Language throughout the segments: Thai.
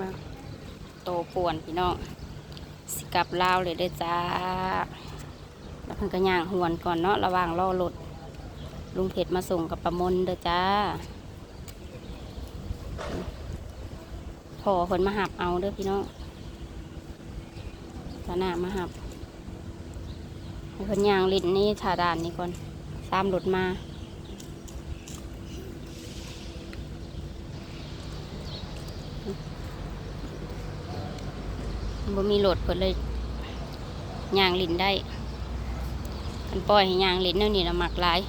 มาโตป่วนพี่น้องสิกลับลาวเลยเด้จ้า แล้วเพิ่นก็ย่างหวนก่อนเนาะระหว่างรอรถลุงเพชรมาส่งกับประมนเด้อจ้าพอเพิ่นมาหับเอาเด้อพี่น้องตาหน้ามาหับเพิ่นย่างลิ้นนี่ถาดานนี่ก่อนตามรถมา บ่มีโหลดเพิ่นเลยยางลินได้คันปล่อยให้ยางลิ้นแนวนี้ละมักหลาย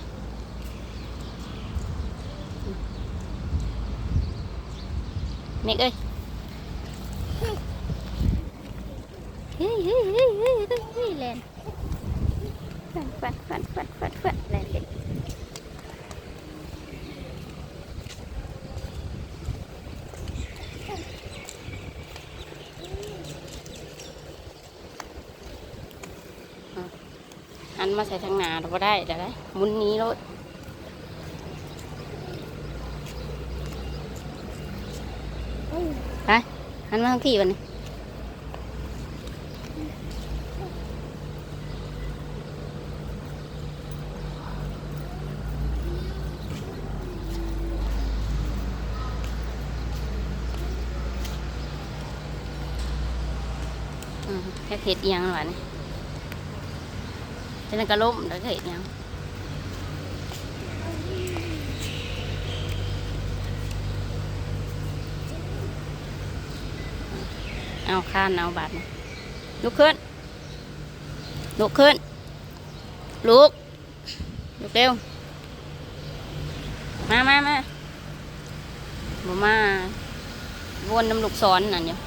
เมกเอ้ยเฮ้ยเฮ้ยเฮ้ยเฮ้ยเฮ้ยเฮ้ยแลนฟันฟันฟันฟันฟันฟันแลนเด็ก นมาใส่ทางหนาเราบ่ได้เดี๋ยวได้มุนนี้รถไปหันมาทางพี่วันนี้แค่เห็ดเอียงหวาน นี่จะนั่นก็ล้มแล้วก็เห็ดเอียงเอาข้านเอาบาดนี่ลุกขึ้น ลุกขึ้น ลุก ลุกเร็ว มามามาบ่มาวนน้ำลูกซ้อนนั่นอยู่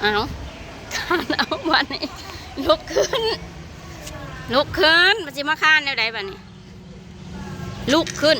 เอาข้านเอาบันนี้ลุกขึ้น ลุกขึ้นมันจะมาข้านแนวใดบันนี้ ลุกขึ้น